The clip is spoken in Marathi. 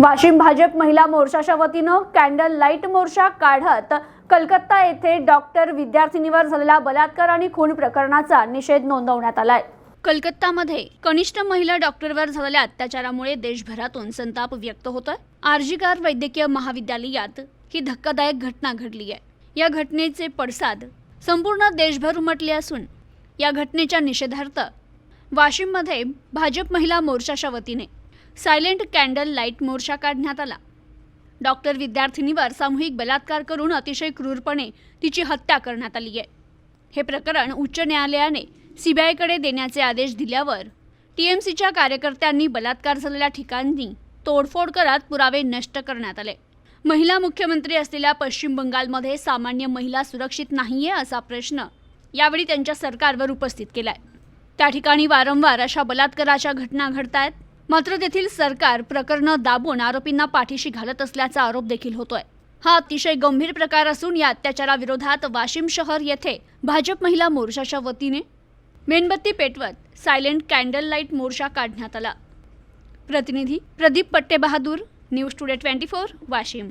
वाशिम भाजप महिला मोर्चाच्या वतीनं कॅन्डल लाइट मोर्चा काढत कलकत्ता येथे डॉक्टर विद्यार्थिनीवर झालेला बलात्कार आणि खून प्रकरणाचा निषेध नोंदवण्यात आलाय. कलकत्तामध्ये कनिष्ठ महिला डॉक्टरवर झालेल्या अत्याचारामुळे देशभरातून संताप व्यक्त होतोय. आरजीकार वैद्यकीय महाविद्यालयात ही धक्कादायक घटना घडली आहे या घटनेचे पडसाद संपूर्ण देशभर उमटले असून या घटनेच्या निषेधार्थ वाशिममध्ये भाजप महिला मोर्चाच्या वतीने सायलेंट कॅन्डल लाइट मोर्चा काढण्यात आला. डॉक्टर विद्यार्थिनीवर सामूहिक बलात्कार करून अतिशय क्रूरपणे तिची हत्या करण्यात आली आहे. हे प्रकरण उच्च न्यायालयाने सीबीआयकडे देण्याचे आदेश दिल्यावर टीएमसीच्या कार्यकर्त्यांनी बलात्कार झालेल्या ठिकाणी तोडफोड करत पुरावे नष्ट करण्यात आले. महिला मुख्यमंत्री असलेल्या पश्चिम बंगालमध्ये सामान्य महिला सुरक्षित नाहीये असा प्रश्न यावेळी त्यांच्या सरकारवर उपस्थित केलाय. त्या ठिकाणी वारंवार अशा बलात्काराच्या घटना घडत आहेत मात्र तेथील सरकार प्रकरणं दाबून आरोपींना पाठीशी घालत असल्याचा आरोप देखील होतोय. हा अतिशय गंभीर प्रकार असून या अत्याचाराविरोधात वाशिम शहर येथे भाजप महिला मोर्चाच्या वतीने मेणबत्ती पेटवत सायलेंट कॅन्डल लाइट मोर्चा काढण्यात आला. प्रतिनिधी Pradip Pattebahadur news today twenty four Washim.